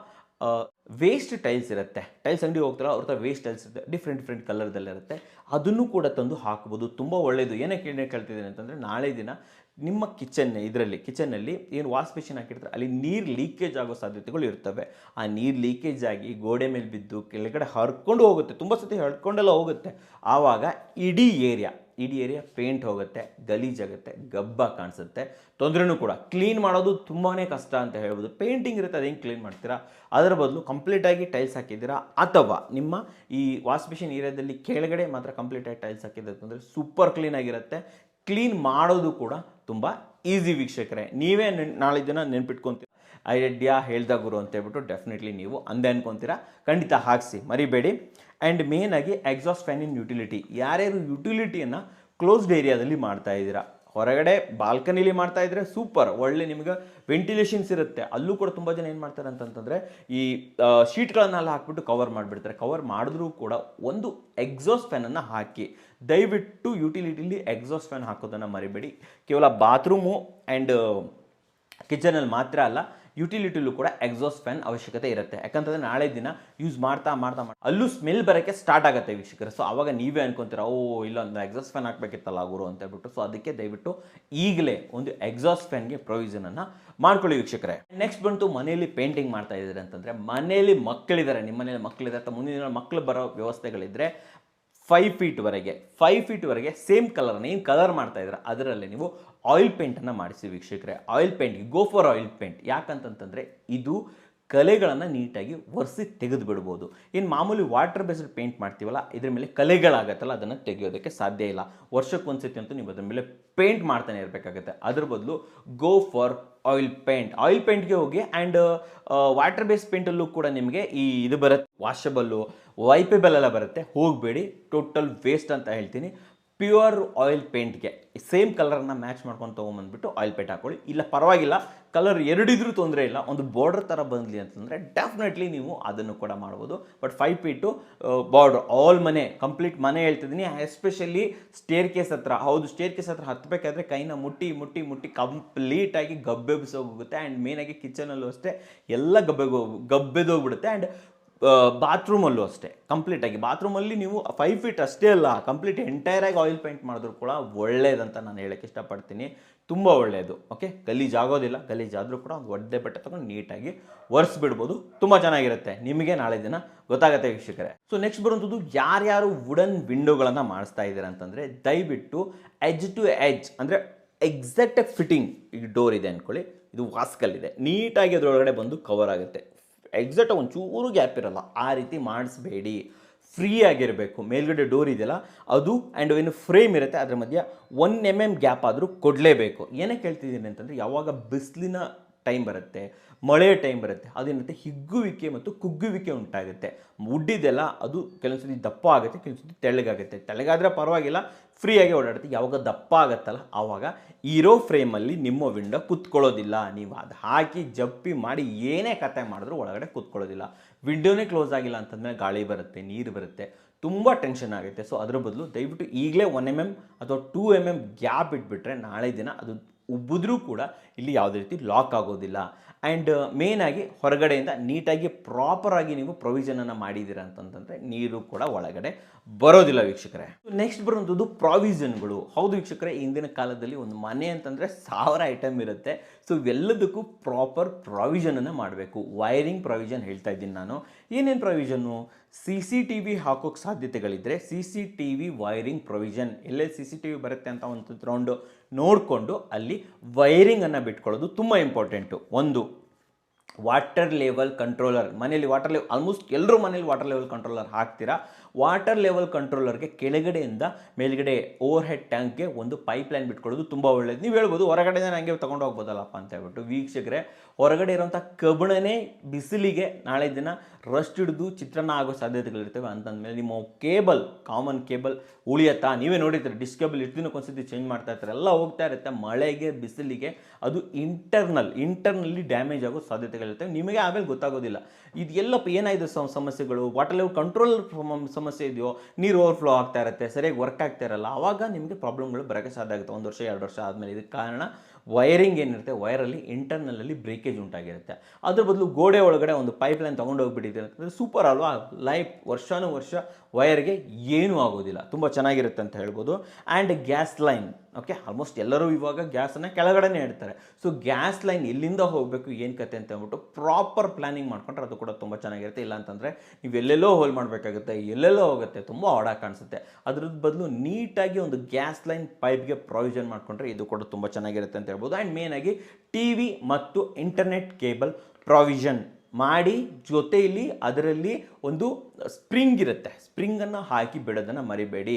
ವೇಸ್ಟ್ ಟೈಲ್ಸ್ ಇರುತ್ತೆ. ಟೈಲ್ಸ್ ಅಂಗಡಿ ಹೋಗ್ತಾರ ಅವ್ರ ಹತ್ರ ವೇಸ್ಟ್ ಟೈಲ್ಸ್ ಇರುತ್ತೆ. ಡಿಫ್ರೆಂಟ್ ಡಿಫ್ರೆಂಟ್ ಕಲರ್ದಲ್ಲಿರುತ್ತೆ ಅದನ್ನು ಕೂಡ ತಂದು ಹಾಕ್ಬೋದು. ತುಂಬ ಒಳ್ಳೆಯದು ಏನಕ್ಕೆ ಏನು ಕೇಳ್ತಿದ್ದೀನಿ ಅಂತಂದರೆ, ನಾಳೆ ದಿನ ನಿಮ್ಮ ಕಿಚನ್ ಇದರಲ್ಲಿ ಕಿಚನ್ನಲ್ಲಿ ಏನು ವಾಶ್ ಬೇಸಿನ್ ಹಾಕಿರ್ತಾರೆ, ಅಲ್ಲಿ ನೀರು ಲೀಕೇಜ್ ಆಗೋ ಸಾಧ್ಯತೆಗಳು ಇರ್ತವೆ. ಆ ನೀರು ಲೀಕೇಜ್ ಆಗಿ ಗೋಡೆ ಮೇಲೆ ಬಿದ್ದು ಕೆಳಗಡೆ ಹರ್ಕೊಂಡು ಹೋಗುತ್ತೆ. ತುಂಬ ಸತಿ ಹರ್ಕೊಂಡೆಲ್ಲ ಹೋಗುತ್ತೆ. ಆವಾಗ ಇಡೀ ಏರಿಯಾ ಇಡೀ ಏರಿಯಾ ಪೇಂಟ್ ಹೋಗುತ್ತೆ ಗಲೀಜಾಗುತ್ತೆ ಗಬ್ಬ ಕಾಣಿಸುತ್ತೆ. ತೊಂದರೆನೂ ಕೂಡ. ಕ್ಲೀನ್ ಮಾಡೋದು ತುಂಬಾ ಕಷ್ಟ ಅಂತ ಹೇಳ್ಬೋದು. ಪೇಂಟಿಂಗ್ ಇರುತ್ತೆ, ಅದೇನು ಕ್ಲೀನ್ ಮಾಡ್ತೀರಾ? ಅದರ ಬದಲು ಕಂಪ್ಲೀಟಾಗಿ ಟೈಲ್ಸ್ ಹಾಕಿದ್ದೀರಾ? ಅಥವಾ ನಿಮ್ಮ ಈ ವಾಷ್ ಮಿಷಿನ್ ಏರಿಯಾದಲ್ಲಿ ಕೆಳಗಡೆ ಮಾತ್ರ ಕಂಪ್ಲೀಟಾಗಿ ಟೈಲ್ಸ್ ಹಾಕಿದ್ರೆ ಅಂದರೆ ಸೂಪರ್ ಕ್ಲೀನ್ ಆಗಿರುತ್ತೆ. ಕ್ಲೀನ್ ಮಾಡೋದು ಕೂಡ ತುಂಬ ಈಸಿ ವೀಕ್ಷಕರೇ. ನೀವೇ ನಾಳೆ ದಿನ ನೆನ್ಪಿಟ್ಕೊಂತೀರ. ಐಡಿಯಾ ಹೇಳ್ದ ಗುರು ಅಂತ ಹೇಳ್ಬಿಟ್ಟು ಡೆಫಿನೆಟ್ಲಿ ನೀವು ಅಂದೆ ಅನ್ಕೊಂತೀರಾ. ಖಂಡಿತ ಹಾಕಿಸಿ. ಮರಿಬೇಡಿ. ಆ್ಯಂಡ್ ಮೇನ್ ಆಗಿ ಎಕ್ಸಾಸ್ಟ್ ಫ್ಯಾನ್ ಇನ್ ಯುಟಿಲಿಟಿ ಯಾರ್ಯಾರು ಯುಟಿಲಿಟಿಯನ್ನು ಕ್ಲೋಸ್ಡ್ ಏರಿಯಾದಲ್ಲಿ ಮಾಡ್ತಾ ಇದ್ದೀರಾ? ಹೊರಗಡೆ ಬಾಲ್ಕನಿಲಿ ಮಾಡ್ತಾ ಇದ್ರೆ ಸೂಪರ್ ಒಳ್ಳೆ ನಿಮ್ಗೆ ವೆಂಟಿಲೇಷನ್ಸ್ ಇರುತ್ತೆ. ಅಲ್ಲೂ ಕೂಡ ತುಂಬ ಜನ ಏನು ಮಾಡ್ತಾರೆ ಅಂತಂತಂದರೆ ಈ ಶೀಟ್ಗಳನ್ನೆಲ್ಲ ಹಾಕ್ಬಿಟ್ಟು ಕವರ್ ಮಾಡಿಬಿಡ್ತಾರೆ. ಕವರ್ ಮಾಡಿದ್ರೂ ಕೂಡ ಒಂದು ಎಕ್ಸಾಸ್ಟ್ ಫ್ಯಾನನ್ನು ಹಾಕಿ. ದಯವಿಟ್ಟು ಯುಟಿಲಿಟಿಲಿ ಎಕ್ಸಾಸ್ಟ್ ಫ್ಯಾನ್ ಹಾಕೋದನ್ನು ಮರಿಬೇಡಿ. ಕೇವಲ ಬಾತ್ರೂಮು ಆ್ಯಂಡ್ ಕಿಚನಲ್ಲಿ ಮಾತ್ರ ಅಲ್ಲ ಯುಟಿಲಿಟಿಲೂ ಕೂಡ ಎಕ್ಸಾಸ್ಟ್ ಫ್ಯಾನ್ ಅವಶ್ಯಕತೆ ಇರುತ್ತೆ. ಯಾಕಂತಂದ್ರೆ ನಾಳೆ ದಿನ ಯೂಸ್ ಮಾಡ್ತಾ ಮಾಡ್ತಾ ಮಾಡಿ ಅಲ್ಲೂ ಸ್ಮೆಲ್ ಬರೋಕ್ಕೆ ಸ್ಟಾರ್ಟ್ ಆಗುತ್ತೆ ವೀಕ್ಷಕರು. ಸೊ ಅವಾಗ ನೀವೇ ಅನ್ಕೊಂತೀರ, ಓ ಇಲ್ಲ ಒಂದು ಎಕ್ಸಾಸ್ಟ್ ಫ್ಯಾನ್ ಹಾಕ್ಬೇಕಿತ್ತಲ್ಲ ಗುರು ಅಂತ ಹೇಳ್ಬಿಟ್ಟು. ಸೊ ಅದಕ್ಕೆ ದಯವಿಟ್ಟು ಈಗಲೇ ಒಂದು ಎಕ್ಸಾಸ್ಟ್ ಫ್ಯಾನ್ಗೆ ಪ್ರೊವಿಷನನ್ನು ಮಾಡ್ಕೊಳ್ಳಿ ವೀಕ್ಷಕರೇ. ನೆಕ್ಸ್ಟ್ ಬಂತು ಮನೆಯಲ್ಲಿ ಪೇಂಟಿಂಗ್ ಮಾಡ್ತಾ ಇದ್ದಾರೆ ಅಂತಂದರೆ, ಮನೆಯಲ್ಲಿ ಮಕ್ಕಳಿದ್ದಾರೆ. ನಿಮ್ಮ ಮನೇಲಿ ಮಕ್ಕಳಿದ್ದಾರೆ. ಅಥವಾ ಮುಂದಿನ ದಿನ ಮಕ್ಕಳು ಬರೋ ವ್ಯವಸ್ಥೆಗಳಿದ್ದರೆ ಫೈವ್ ಫೀಟ್ವರೆಗೆ ಫೈವ್ ಫೀಟ್ವರೆಗೆ ಸೇಮ್ ಕಲರ್ನ ಏನು ಕಲರ್ ಮಾಡ್ತಾ ಇದ್ದಾರೆ, ಅದರಲ್ಲಿ ನೀವು ಆಯಿಲ್ ಪೇಂಟನ್ನು ಮಾಡಿಸಿ ವೀಕ್ಷಕರೇ. Oil paint go for oil paint ಯಾಕಂತಂತಂದರೆ ಇದು ಕಲೆಗಳನ್ನು ನೀಟಾಗಿ ಒರೆಸಿ ತೆಗೆದು ಬಿಡ್ಬೋದು ಏನು ಮಾಮೂಲಿ ವಾಟರ್ ಬೇಸ್ಡ್ ಪೇಂಟ್ ಮಾಡ್ತೀವಲ್ಲ, ಇದ್ರ ಮೇಲೆ ಕಲೆಗಳಾಗತ್ತಲ್ಲ, ಅದನ್ನು ತೆಗೆಯೋದಕ್ಕೆ ಸಾಧ್ಯ ಇಲ್ಲ. ವರ್ಷಕ್ಕೊಂದ್ಸತಿ ಅಂತೂ ನೀವು ಅದ್ರ ಮೇಲೆ ಪೇಂಟ್ ಮಾಡ್ತಾನೆ ಇರಬೇಕಾಗುತ್ತೆ. ಅದ್ರ ಬದಲು go for oil paint oil ಪೇಂಟ್ಗೆ ಹೋಗಿ ಆ್ಯಂಡ್ ವಾಟರ್ ಬೇಸ್ ಪೇಂಟಲ್ಲೂ ಕೂಡ ನಿಮಗೆ ಈ ಇದು ಬರುತ್ತೆ. ವಾಷಬಲ್ಲು ವೈಪೇಬಲ್ ಎಲ್ಲ ಬರುತ್ತೆ. ಹೋಗಬೇಡಿ ಟೋಟಲ್ ವೇಸ್ಟ್ ಅಂತ ಹೇಳ್ತೀನಿ. ಪ್ಯೂರ್ ಆಯಿಲ್ ಪೇಂಟ್ಗೆ ಸೇಮ್ ಕಲರನ್ನು ಮ್ಯಾಚ್ ಮಾಡ್ಕೊಂಡು ತೊಗೊಂಬಂದ್ಬಿಟ್ಟು ಆಯಿಲ್ ಪೇಂಟ್ ಹಾಕೊಳ್ಳಿ. ಇಲ್ಲ, ಪರವಾಗಿಲ್ಲ, ಕಲರ್ ಎರಡಿದ್ರೂ ತೊಂದರೆ ಇಲ್ಲ. ಒಂದು ಬಾರ್ಡರ್ ಥರ ಬಂದಲಿ ಅಂತಂದರೆ ಡೆಫಿನೆಟ್ಲಿ ನೀವು ಅದನ್ನು ಕೂಡ ಮಾಡ್ಬೋದು. But five feet border all ಮನೆ ಕಂಪ್ಲೀಟ್ ಮನೆ ಹೇಳ್ತಿದ್ದೀನಿ. ಎಸ್ಪೆಷಲಿ ಸ್ಟೇರ್ ಕೇಸ್ ಹತ್ರ. ಹೌದು ಸ್ಟೇರ್ ಕೇಸ್ ಹತ್ರ ಹತ್ತಬೇಕಾದ್ರೆ ಕೈನ ಮುಟ್ಟಿ ಮುಟ್ಟಿ ಮುಟ್ಟಿ ಕಂಪ್ಲೀಟಾಗಿ ಗಬ್ಬೆಬ್ಸೋಗುತ್ತೆ ಆ್ಯಂಡ್ ಮೇನಾಗಿ ಕಿಚನಲ್ಲೂ ಅಷ್ಟೇ ಎಲ್ಲ ಗಬ್ಬೆಗೋ ಗಬ್ಬೆದೋಗ್ಬಿಡುತ್ತೆ. ಆ್ಯಂಡ್ ಬಾತ್ರೂಮಲ್ಲೂ ಅಷ್ಟೇ, ಕಂಪ್ಲೀಟಾಗಿ. ಬಾತ್ರೂಮಲ್ಲಿ ನೀವು ಫೈವ್ ಫೀಟ್ ಅಷ್ಟೇ ಅಲ್ಲ ಕಂಪ್ಲೀಟ್ ಎಂಟೈರಾಗಿ ಆಯಿಲ್ ಪೇಂಟ್ ಮಾಡಿದ್ರು ಕೂಡ ಒಳ್ಳೆಯದಂತ ನಾನು ಹೇಳೋಕ್ಕೆ ಇಷ್ಟಪಡ್ತೀನಿ. ತುಂಬ ಒಳ್ಳೆಯದು ಓಕೆ ಗಲೀಜಾಗೋದಿಲ್ಲ ಗಲೀಜಾದರೂ ಕೂಡ ಒಂದು ಒಡ್ಡೆ ಬಟ್ಟೆ ತೊಗೊಂಡು ನೀಟಾಗಿ ಒರೆಸ್ಬಿಡ್ಬೋದು. ತುಂಬ ಚೆನ್ನಾಗಿರುತ್ತೆ. ನಿಮಗೆ ನಾಳೆ ದಿನ ಗೊತ್ತಾಗುತ್ತೆ ವೀಕ್ಷಕರೇ. ಸೊ ನೆಕ್ಸ್ಟ್ ಬರುವಂಥದ್ದು ಯಾರ್ಯಾರು ವುಡನ್ ವಿಂಡೋಗಳನ್ನು ಮಾಡಿಸ್ತಾ ಇದ್ದೀರಾ ಅಂತಂದರೆ, ದಯವಿಟ್ಟು ಎಜ್ ಟು ಎಜ್ ಅಂದರೆ ಎಕ್ಸಾಕ್ಟ್ ಫಿಟ್ಟಿಂಗ್ ಈ ಡೋರ್ ಇದೆ ಅಂದ್ಕೊಳ್ಳಿ ಇದು ವಾಸ್ಕಲ್ ಇದೆ ನೀಟಾಗಿ ಅದರೊಳಗಡೆ ಬಂದು ಕವರ್ ಆಗುತ್ತೆ. ಎಕ್ಸಾಕ್ಟ್ ಒಂದು ಚೂರು ಗ್ಯಾಪ್ ಇರಲ್ಲ. ಆ ರೀತಿ ಮಾಡಿಸ್ಬೇಡಿ. ಫ್ರೀ ಆಗಿರಬೇಕು. ಮೇಲ್ಗಡೆ ಡೋರ್ ಇದೆಯಲ್ಲ, ಅದು ಆ್ಯಂಡ್ ಏನು ಫ್ರೇಮ್ ಇರುತ್ತೆ, ಅದರ ಮಧ್ಯೆ ಒನ್ ಎಂ ಎಂ ಗ್ಯಾಪ್ ಆದರೂ ಕೊಡಲೇಬೇಕು. ಏನಕ್ಕೆ ಹೇಳ್ತಿದ್ದೀನಿ ಅಂತಂದರೆ, ಯಾವಾಗ ಬಿಸಿಲಿನ ಟೈಮ್ ಬರುತ್ತೆ, ಮಳೆ ಟೈಮ್ ಬರುತ್ತೆ, ಅದೇನಂತೆ ಹಿಗ್ಗುವಿಕೆ ಮತ್ತು ಕುಗ್ಗುವಿಕೆ ಉಂಟಾಗುತ್ತೆ. ಉಡ್ಡಿದೆಲ್ಲ ಅದು ಕೆಲವೊಂದ್ಸತಿ ದಪ್ಪ ಆಗುತ್ತೆ ಕೆಲವೊಂದ್ಸತಿ ತೆಳ್ಳಗಾಗುತ್ತೆ. ತೆಳ್ಳಗಾದರೆ ಪರವಾಗಿಲ್ಲ ಫ್ರೀಯಾಗಿ ಓಡಾಡುತ್ತೆ. ಯಾವಾಗ ದಪ್ಪ ಆಗುತ್ತಲ್ಲ, ಆವಾಗ ಇರೋ ಫ್ರೇಮಲ್ಲಿ ನಿಮ್ಮ ವಿಂಡೋ ಕುತ್ಕೊಳ್ಳೋದಿಲ್ಲ. ನೀವು ಅದು ಹಾಕಿ ಜಪ್ಪಿ ಮಾಡಿ ಏನೇ ಕತೆ ಮಾಡಿದ್ರೂ ಒಳಗಡೆ ಕುತ್ಕೊಳ್ಳೋದಿಲ್ಲ. ವಿಂಡೋನೇ ಕ್ಲೋಸ್ ಆಗಿಲ್ಲ ಅಂತಂದರೆ ಗಾಳಿ ಬರುತ್ತೆ, ನೀರು ಬರುತ್ತೆ. ತುಂಬ ಟೆನ್ಷನ್ ಆಗುತ್ತೆ. ಸೊ ಅದ್ರ ಬದಲು ದಯವಿಟ್ಟು ಈಗಲೇ ಒನ್ ಎಂ ಎಂ ಅಥವಾ ಟೂ ಎಂ ಎಂ ಗ್ಯಾಪ್ ಇಟ್ಬಿಟ್ರೆ ನಾಳೆ ದಿನ ಅದು ಉಬ್ಬಿದ್ರೂ ಕೂಡ ಇಲ್ಲಿ ಯಾವುದೇ ರೀತಿ ಲಾಕ್ ಆಗೋದಿಲ್ಲ. ಆ್ಯಂಡ್ ಮೇಯ್ನಾಗಿ ಹೊರಗಡೆಯಿಂದ ನೀಟಾಗಿ ಪ್ರಾಪರಾಗಿ ನೀವು ಪ್ರೊವಿಷನನ್ನು ಮಾಡಿದ್ದೀರಾ ಅಂತಂತಂದರೆ ನೀರು ಕೂಡ ಒಳಗಡೆ ಬರೋದಿಲ್ಲ ವೀಕ್ಷಕರೇ. ನೆಕ್ಸ್ಟ್ ಬರುವಂಥದ್ದು ಪ್ರಾವಿಷನ್ಗಳು ಹೌದು ವೀಕ್ಷಕರೇ ಇಂದಿನ ಕಾಲದಲ್ಲಿ ಒಂದು ಮನೆ ಅಂತಂದರೆ ಸಾವಿರ ಐಟಮ್ ಇರುತ್ತೆ. ಸೊ ಇವೆಲ್ಲದಕ್ಕೂ ಪ್ರಾಪರ್ ಪ್ರಾವಿಷನನ್ನು ಮಾಡಬೇಕು. ವೈರಿಂಗ್ ಪ್ರಾವಿಷನ್ ಹೇಳ್ತಾ ಇದ್ದೀನಿ ನಾನು. ಏನೇನು provision C C T V ಹಾಕೋಕ್ಕೆ ಸಾಧ್ಯತೆಗಳಿದ್ದರೆ C C T V wiring provision ಎಲ್ಲೇ ಸಿ ಸಿ ಟಿ ವಿ ಬರುತ್ತೆ ಅಂತ ಒಂದು ರೌಂಡು ನೋಡಿಕೊಂಡು ಅಲ್ಲಿ ವೈರಿಂಗನ್ನು ಬಿಟ್ಕೊಳ್ಳೋದು ತುಂಬ ಇಂಪಾರ್ಟೆಂಟು ಒಂದು ವಾಟರ್ ಲೆವೆಲ್ ಕಂಟ್ರೋಲರ್ ಮನೇಲಿ ವಾಟರ್ ಲೆವೆಲ್ ಆಲ್ಮೋಸ್ಟ್ ಎಲ್ಲರೂ ಮನೇಲಿ ವಾಟರ್ ಲೆವೆಲ್ ಕಂಟ್ರೋಲರ್ ಹಾಕ್ತೀರಾ? ವಾಟರ್ ಲೆವೆಲ್ ಕಂಟ್ರೋಲರ್ಗೆ ಕೆಳಗಡೆಯಿಂದ ಮೇಲ್ಗಡೆ ಓವರ್ ಹೆಡ್ ಟ್ಯಾಂಕ್ಗೆ ಒಂದು ಪೈಪ್ ಲೈನ್ ಬಿಟ್ಕೊಳ್ಳೋದು ತುಂಬ ಒಳ್ಳೇದು. ನೀವು ಹೇಳ್ಬೋದು ಹೊರಗಡೆಯಿಂದ ನನಗೆ ತೊಗೊಂಡು ಹೋಗ್ಬೋದಲ್ಲಪ್ಪ ಅಂತ ಹೇಳ್ಬಿಟ್ಟು. ವೀಕ್ಷಕರೇ ಹೊರಗಡೆ ಇರೋಂಥ ಕಬ್ಬಣನೇ ಬಿಸಿಲಿಗೆ ನಾಳೆ ದಿನ ರಸ್ಟ್ ಹಿಡಿದು ಚಿತ್ರಾನ್ನ ಆಗೋ ಸಾಧ್ಯತೆಗಳಿರ್ತವೆ ಅಂತಂದಮೇಲೆ ನಿಮ್ಮ ಕೇಬಲ್ ಕಾಮನ್ ಕೇಬಲ್ ಉಳಿಯತ್ತಾ? ನೀವೇ ನೋಡಿರ್ತೀರಿ ಡಿಸ್ ಕೇಬಲ್ ದಿನಕ್ಕೊಂದ್ಸತಿ ಚೇಂಜ್ ಮಾಡ್ತಾ ಇರ್ತಾರೆ. ಎಲ್ಲ ಹೋಗ್ತಾ ಇರುತ್ತೆ, ಮಳೆಗೆ, ಬಿಸಿಲಿಗೆ, ಅದು ಇಂಟರ್ನಲ್ ಇಂಟರ್ನಲ್ಲಿ ಡ್ಯಾಮೇಜ್ ಆಗೋ ಸಾಧ್ಯತೆಗಳಿರುತ್ತೆ ನಿಮಗೆ ಆಮೇಲೆ ಗೊತ್ತಾಗೋದಿಲ್ಲ. ಇದು ಎಲ್ಲಪ್ಪ ಏನಾಯಿತು ಸಮ- ಸಮಸ್ಯೆಗಳು? ವಾಟರ್ ಲೆವೆಲ್ ಕಂಟ್ರೋಲ್ ಸಮಸ್ಯೆ ಇದೆಯೋ? ನೀರು ಓವರ್ಫ್ಲೋ ಆಗ್ತಾ ಇರುತ್ತೆ, ಸರಿಯಾಗಿ ವರ್ಕ್ ಆಗ್ತಾ ಇರಲ್ಲ. ಆವಾಗ ನಿಮಗೆ ಪ್ರಾಬ್ಲಮ್ಗಳು ಬರೋಕ್ಕೆ ಸಾಧ್ಯ ಆಗುತ್ತೆ. ಒಂದು ವರ್ಷ, ಎರಡು ವರ್ಷ ಆದಮೇಲೆ ಇದಕ್ಕೆ ಕಾರಣ ವೈರಿಂಗ್ ಏನಿರುತ್ತೆ, ವೈರಲ್ಲಿ ಇಂಟರ್ನಲಲ್ಲಿ ಬ್ರೇಕೇಜ್ ಉಂಟಾಗಿರುತ್ತೆ. ಅದ್ರ ಬದಲು ಗೋಡೆ ಒಳಗಡೆ ಒಂದು ಪೈಪ್ ಲೈನ್ ತೊಗೊಂಡು ಹೋಗ್ಬಿಟ್ಟಿದೆ ಅಂತಂದರೆ ಸೂಪರ್ ಅಲ್ವಾ? ಲೈಫ್ ವರ್ಷಾನು ವರ್ಷ ವೈರ್ಗೆ ಏನೂ ಆಗೋದಿಲ್ಲ. ತುಂಬ ಚೆನ್ನಾಗಿರುತ್ತೆ ಅಂತ ಹೇಳ್ಬೋದು. And gas line okay almost ಎಲ್ಲರೂ ಇವಾಗ ಗ್ಯಾಸನ್ನು ಕೆಳಗಡೆನೇ ಇಡ್ತಾರೆ. ಸೊ ಗ್ಯಾಸ್ ಲೈನ್ ಎಲ್ಲಿಂದ ಹೋಗಬೇಕು, ಏನು ಕತೆ ಅಂತ ಹೇಳ್ಬಿಟ್ಟು ಪ್ರಾಪರ್ ಪ್ಲಾನಿಂಗ್ ಮಾಡ್ಕೊಂಡ್ರೆ ಅದು ಕೂಡ ತುಂಬ ಚೆನ್ನಾಗಿರುತ್ತೆ. ಇಲ್ಲ ಅಂತಂದರೆ ನೀವು ಎಲ್ಲೆಲ್ಲೋ ಹೋಲ್ ಮಾಡಬೇಕಾಗುತ್ತೆ, ಎಲ್ಲೆಲ್ಲೋ ಹೋಗುತ್ತೆ, ತುಂಬ ಆಡಾಗಿ ಕಾಣಿಸುತ್ತೆ. ಅದ್ರದ್ದು ಬದಲು ನೀಟಾಗಿ ಒಂದು ಗ್ಯಾಸ್ ಲೈನ್ ಪೈಪ್ಗೆ ಪ್ರಾವಿಷನ್ ಮಾಡಿಕೊಂಡ್ರೆ ಇದು ಕೂಡ ತುಂಬ ಚೆನ್ನಾಗಿರುತ್ತೆ ಅಂತ ಹೇಳ್ಬೋದು. ಆ್ಯಂಡ್ ಮೇನಾಗಿ ಟಿ ವಿ ಮತ್ತು ಇಂಟರ್ನೆಟ್ ಕೇಬಲ್ ಪ್ರಾವಿಷನ್ ಮಾಡಿ ಜೊತೆಯಲ್ಲಿ ಅದರಲ್ಲಿ ಒಂದು ಸ್ಪ್ರಿಂಗ್ ಇರುತ್ತೆ. ಸ್ಪ್ರಿಂಗನ್ನು ಹಾಕಿ ಬಿಡೋದನ್ನು ಮರಿಬೇಡಿ.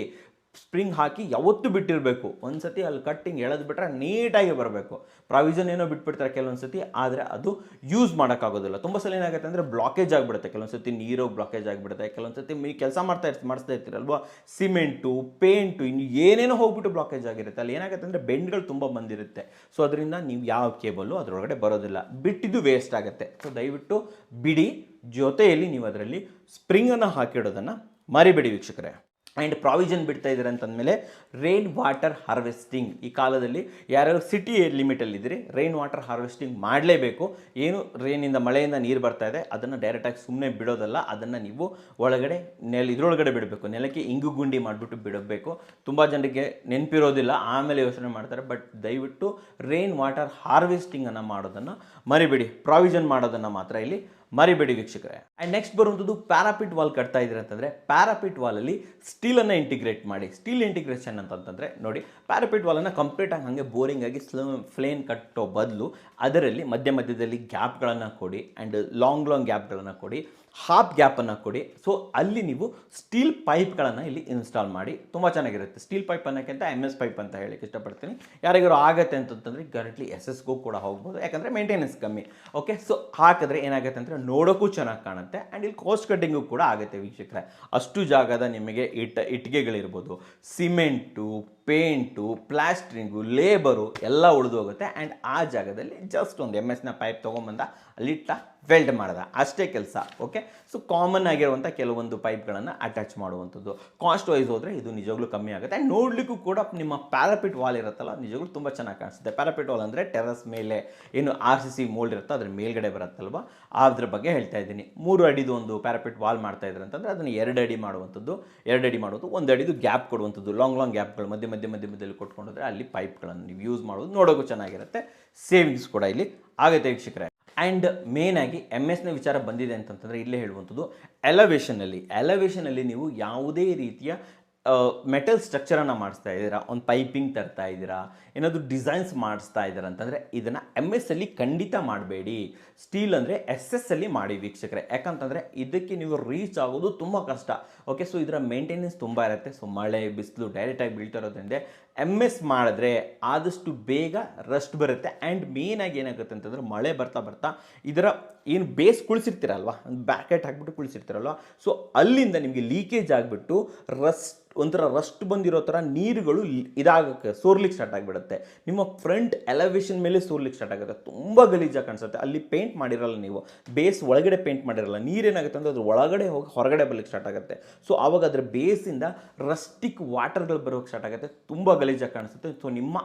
ಸ್ಪ್ರಿಂಗ್ ಹಾಕಿ ಯಾವತ್ತೂ ಬಿಟ್ಟಿರಬೇಕು. ಒಂದು ಸತಿ ಅಲ್ಲಿ ಕಟ್ಟಿಂಗ್ ಎಳೆದು ಬಿಟ್ರೆ ನೀಟಾಗಿ ಬರಬೇಕು. ಪ್ರಾವಿಷನ್ ಏನೋ ಬಿಟ್ಬಿಡ್ತಾರೆ ಕೆಲವೊಂದು ಸತಿ ಆದರೆ ಅದು ಯೂಸ್ ಮಾಡೋಕ್ಕಾಗೋದಿಲ್ಲ. ತುಂಬ ಸಲ ಏನಾಗುತ್ತೆ ಅಂದರೆ ಬ್ಲಾಕೇಜ್ ಆಗಿಬಿಡುತ್ತೆ. ಕೆಲವೊಂದು ಸತಿ ನೀರು ಬ್ಲಾಕೇಜ್ ಆಗಿಬಿಡುತ್ತೆ. ಕೆಲವೊಂದು ಸತಿ ಮೀ ಕೆಲಸ ಮಾಡ್ತಾ ಇರ್ತೀವಿ ಮಾಡಿಸ್ತಾ ಇರ್ತೀರಲ್ವಾ? ಸಿಮೆಂಟು ಪೇಂಟು ಇನ್ನು ಏನೇನೋ ಹೋಗ್ಬಿಟ್ಟು ಬ್ಲಾಕೇಜ್ ಆಗಿರುತ್ತೆ. ಅಲ್ಲಿ ಏನಾಗುತ್ತೆ ಅಂದರೆ ಬೆಂಡ್ಗಳು ತುಂಬ ಬಂದಿರುತ್ತೆ. ಸೊ ಅದರಿಂದ ನೀವು ಯಾವ ಕೇಬಲ್ಲು ಅದರೊಳಗಡೆ ಬರೋದಿಲ್ಲ. ಬಿಟ್ಟಿದ್ದು ವೇಸ್ಟ್ ಆಗುತ್ತೆ. ಸೊ ದಯವಿಟ್ಟು ಬಿಡಿ. ಜೊತೆಯಲ್ಲಿ ನೀವು ಅದರಲ್ಲಿ ಸ್ಪ್ರಿಂಗನ್ನು ಹಾಕಿಡೋದನ್ನು ಮರಿಬೇಡಿ ವೀಕ್ಷಕರೇ. ಆ್ಯಂಡ್ ಪ್ರಾವಿಷನ್ ಬಿಡ್ತಾ ಇದ್ದಾರೆ ಅಂತಂದಮೇಲೆ ರೈನ್ ವಾಟರ್ ಹಾರ್ವೆಸ್ಟಿಂಗ್ ಈ ಕಾಲದಲ್ಲಿ ಯಾರ್ಯಾರು ಸಿಟಿ ಲಿಮಿಟಲ್ಲಿದ್ದೀರಿ ರೈನ್ ವಾಟರ್ ಹಾರ್ವೆಸ್ಟಿಂಗ್ ಮಾಡಲೇಬೇಕು. ಏನು ರೈನಿಂದ ಮಳೆಯಿಂದ ನೀರು ಬರ್ತಾ ಇದೆ, ಅದನ್ನು ಡೈರೆಕ್ಟಾಗಿ ಸುಮ್ಮನೆ ಬಿಡೋದಲ್ಲ, ಅದನ್ನು ನೀವು ಒಳಗಡೆ ನೆಲ, ಇದರೊಳಗಡೆ ಬಿಡಬೇಕು. ನೆಲಕ್ಕೆ ಇಂಗು ಗುಂಡಿ ಮಾಡಿಬಿಟ್ಟು ಬಿಡಬೇಕು. ತುಂಬ ಜನರಿಗೆ ನೆನಪಿರೋದಿಲ್ಲ, ಆಮೇಲೆ ಯೋಚನೆ ಮಾಡ್ತಾರೆ ಬಟ್ ದಯವಿಟ್ಟು ರೈನ್ ವಾಟರ್ ಹಾರ್ವೆಸ್ಟಿಂಗನ್ನು ಮಾಡೋದನ್ನು ಮರಿಬಿಡಿ. ಪ್ರಾವಿಷನ್ ಮಾಡೋದನ್ನು ಮಾತ್ರ ಇಲ್ಲಿ ಮರಿಬೇಡಿ ವೀಕ್ಷಕರೇ. ಆ್ಯಂಡ್ ನೆಕ್ಸ್ಟ್ ಬರುವಂಥದ್ದು ಪ್ಯಾರಾಪಿಟ್ ವಾಲ್ ಕಟ್ತಾ ಇದ್ದೀರಿ ಅಂತಂದರೆ ಪ್ಯಾರಾಪಿಟ್ ವಾಲಲ್ಲಿ ಸ್ಟೀಲನ್ನು ಇಂಟಿಗ್ರೇಟ್ ಮಾಡಿ ಸ್ಟೀಲ್ ಇಂಟಿಗ್ರೇಷನ್ ಅಂತಂತಂದರೆ ನೋಡಿ ಪ್ಯಾರಾಪಿಟ್ ವಾಲನ್ನು ಕಂಪ್ಲೀಟಾಗಿ ಹಾಗೆ ಬೋರಿಂಗ್ ಆಗಿ ಸ್ಲೋ ಫ್ಲೇನ್ ಕಟ್ಟೋ ಬದಲು ಅದರಲ್ಲಿ ಮಧ್ಯ ಮಧ್ಯದಲ್ಲಿ ಗ್ಯಾಪ್ಗಳನ್ನು ಕೊಡಿ ಆ್ಯಂಡ್ ಲಾಂಗ್ ಲಾಂಗ್ ಗ್ಯಾಪ್ಗಳನ್ನು ಕೊಡಿ. ಹಾಫ್ ಗ್ಯಾಪನ್ನು ಕೊಡಿ. ಸೊ ಅಲ್ಲಿ ನೀವು ಸ್ಟೀಲ್ ಪೈಪ್ಗಳನ್ನು ಇಲ್ಲಿ ಇನ್ಸ್ಟಾಲ್ ಮಾಡಿ. ತುಂಬ ಚೆನ್ನಾಗಿರುತ್ತೆ. ಸ್ಟೀಲ್ ಪೈಪ್ ಅನ್ನೋಕ್ಕಿಂತ ಎಂ ಎಸ್ ಪೈಪ್ ಅಂತ ಹೇಳಕ್ಕೆ ಇಷ್ಟಪಡ್ತೀನಿ. ಯಾರಿಗಾರು ಆಗುತ್ತೆ ಅಂತಂತಂದರೆ ಕರೆಕ್ಟ್ಲಿ ಎಸ್ ಎಸ್ಗೂ ಕೂಡ ಹೋಗ್ಬೋದು. ಯಾಕಂದರೆ ಮೇಂಟೆನೆನ್ಸ್ ಕಮ್ಮಿ. ಓಕೆ ಸೊ ಹಾಕಿದ್ರೆ ಏನಾಗುತ್ತೆ ಅಂದರೆ ನೋಡೋಕ್ಕೂ ಚೆನ್ನಾಗಿ ಕಾಣುತ್ತೆ. ಆ್ಯಂಡ್ ಇಲ್ಲಿ ಕಾಸ್ಟ್ ಕಟ್ಟಿಂಗು ಕೂಡ ಆಗುತ್ತೆ ವೀಕ್ಷಕರೇ. ಅಷ್ಟು ಜಾಗದ ನಿಮಗೆ ಇಟ್ಟ ಇಟ್ಟಿಗೆಗಳಿರ್ಬೋದು. ಸಿಮೆಂಟು ಪೇಂಟು, ಪ್ಲಾಸ್ಟ್ರಿಂಗು, ಲೇಬರು ಎಲ್ಲ ಉಳಿದು ಹೋಗುತ್ತೆ. ಆ್ಯಂಡ್ ಆ ಜಾಗದಲ್ಲಿ ಜಸ್ಟ್ ಒಂದು ಎಂ ಎಸ್ನ ಪೈಪ್ ತೊಗೊಂಬಂದ ಅಲ್ಲಿಟ್ಟ ವೆಲ್ಡ್ ಮಾಡ್ದ. ಅಷ್ಟೇ ಕೆಲಸ ಓಕೆ ಸೊ ಕಾಮನ್ ಆಗಿರುವಂಥ ಕೆಲವೊಂದು ಪೈಪ್ಗಳನ್ನು ಅಟ್ಯಾಚ್ ಮಾಡುವಂಥದ್ದು. ಕಾಸ್ಟ್ ವೈಸ್ ಹೋದರೆ ಇದು ನಿಜವಾಗ್ಲೂ ಕಮ್ಮಿ ಆಗುತ್ತೆ. ಆ್ಯಂಡ್ ನೋಡಲಿಕ್ಕೂ ಕೂಡ ನಿಮ್ಮ ಪ್ಯಾರಾಪಿಟ್ ವಾಲ್ ಇರುತ್ತಲ್ಲ, ನಿಜವಾಗ್ಲೂ ತುಂಬ ಚೆನ್ನಾಗಿ ಕಾಣಿಸುತ್ತೆ. ಪ್ಯಾರಾಪಿಟ್ ವಾಲ್ ಅಂದರೆ ಟೆರಸ್ ಮೇಲೆ ಏನು ಆರ್ ಸಿ ಸಿ ಮೋಲ್ಡ್ ಇರುತ್ತೋ ಅದ್ರ ಮೇಲ್ಗಡೆ ಬರುತ್ತಲ್ವ? ಅದ್ರ ಬಗ್ಗೆ ಹೇಳ್ತಾ ಇದ್ದೀನಿ. ಮೂರು ಅಡಿದು ಒಂದು ಪ್ಯಾರಾಪಿಟ್ ವಾಲ್ ಮಾಡ್ತಾ ಇದ್ದಾರೆ ಅಂತಂದರೆ ಅದನ್ನು ಎರಡು ಅಡಿ ಮಾಡುವಂಥದ್ದು. ಎರಡು ಅಡಿ ಮಾಡೋದು ಒಂದು ಅಡಿದು ಗ್ಯಾಪ್ ಕೊಡುವಂಥದ್ದು. ಲಾಂಗ್ ಲಾಂಗ್ ಗ್ಯಾಪ್ಗಳು ಮಧ್ಯೆ ಮಧ್ಯೆ ಮಧ್ಯ ಮಧ್ಯದಲ್ಲಿ ಕೊಟ್ಕೊಂಡೋದ್ರೆ ಅಲ್ಲಿ ಪೈಪ್ಗಳನ್ನು ನೀವು ಯೂಸ್ ಮಾಡೋದು ನೋಡೋಕ್ಕೂ ಚೆನ್ನಾಗಿರುತ್ತೆ. ಸೇವಿಂಗ್ಸ್ ಕೂಡ ಇಲ್ಲಿ ಆಗುತ್ತೆ ವೀಕ್ಷಕರೇ. ಆ್ಯಂಡ್ ಮೇನ್ ಆಗಿ ಎಂ ಎಸ್ನ ವಿಚಾರ ಬಂದಿದೆ ಅಂತಂತಂದರೆ ಇಲ್ಲೇ ಹೇಳುವಂಥದ್ದು. ಎಲವೇಷನಲ್ಲಿ ಎಲವೇಷನಲ್ಲಿ ನೀವು ಯಾವುದೇ ರೀತಿಯ ಮೆಟಲ್ ಸ್ಟ್ರಕ್ಚರನ್ನು ಮಾಡಿಸ್ತಾ ಇದ್ದೀರಾ? ಒಂದು ಪೈಪಿಂಗ್ ತರ್ತಾ ಇದ್ದೀರಾ? ಏನಾದರೂ ಡಿಸೈನ್ಸ್ ಮಾಡಿಸ್ತಾ ಇದ್ದೀರಾ ಅಂತಂದರೆ ಇದನ್ನು ಎಂ ಎಸ್ ಅಲ್ಲಿ ಖಂಡಿತ ಮಾಡಬೇಡಿ. ಸ್ಟೀಲ್ ಅಂದರೆ ಎಸ್ ಎಸ್ ಅಲ್ಲಿ ಮಾಡಿ ವೀಕ್ಷಕರೇ. ಯಾಕಂತಂದರೆ ಇದಕ್ಕೆ ನೀವು ರೀಚ್ ಆಗೋದು ತುಂಬ ಕಷ್ಟ. ಓಕೆ ಸೊ ಇದರ ಮೇಂಟೆನೆನ್ಸ್ ತುಂಬ ಇರುತ್ತೆ. ಸೊ ಮಳೆ, ಬಿಸಿಲು ಡೈರೆಕ್ಟಾಗಿ ಬೀಳ್ತಾ ಇರೋದ್ರಿಂದ ಎಂ ಎಸ್ ಮಾಡಿದ್ರೆ ಆದಷ್ಟು ಬೇಗ ರಸ್ಟ್ ಬರುತ್ತೆ ಆ್ಯಂಡ್ ಮೇನಾಗಿ ಏನಾಗುತ್ತೆ ಅಂತಂದರೆ ಮಳೆ ಬರ್ತಾ ಬರ್ತಾ ಇದರ ಏನು ಬೇಸ್ ಕುಳಿಸಿರ್ತೀರಲ್ವ? ಬ್ಯಾಕೆಟ್ ಹಾಕ್ಬಿಟ್ಟು ಕುಳಿಸಿರ್ತೀರಲ್ವ? ಸೊ ಅಲ್ಲಿಂದ ನಿಮಗೆ ಲೀಕೇಜ್ ಆಗಿಬಿಟ್ಟು ರಸ್ಟ್ ಒಂಥರ ರಸ್ಟ್ ಬಂದಿರೋ ಥರ ನೀರುಗಳು ಇದಾಗಕ್ಕೆ, ಸೋರ್ಲಿಕ್ಕೆ ಸ್ಟಾರ್ಟ್ ಆಗಿಬಿಡುತ್ತೆ. ನಿಮ್ಮ ಫ್ರಂಟ್ ಎಲವೇಷನ್ ಮೇಲೆ ಸೋರ್ಲಿಕ್ಕೆ ಸ್ಟಾರ್ಟ್ ಆಗುತ್ತೆ. ತುಂಬ ಗಲೀಜಾಗಿ ಕಾಣಿಸುತ್ತೆ. ಅಲ್ಲಿ ಪೇಂಟ್ ಮಾಡಿರಲ್ಲ ನೀವು. ಬೇಸ್ ಒಳಗಡೆ ಪೇಂಟ್ ಮಾಡಿರಲ್ಲ. ನೀರೇನಾಗುತ್ತೆ ಅಂದರೆ ಅದ್ರ ಒಳಗಡೆ ಹೋಗಿ ಹೊರಗಡೆ ಬರಲಿಕ್ಕೆ ಸ್ಟಾರ್ಟ್ ಆಗುತ್ತೆ. ಸೊ ಆವಾಗ ಅದರ ಬೇಸಿಂದ ರಸ್ಟಿಕ್ ವಾಟರ್ಗಳು ಬರೋಕ್ಕೆ ಸ್ಟಾರ್ಟ್ ಆಗುತ್ತೆ. ತುಂಬ ಗಲೀಜಾಗಿ ಕಾಣಿಸುತ್ತೆ. ಸೊ ನಿಮ್ಮ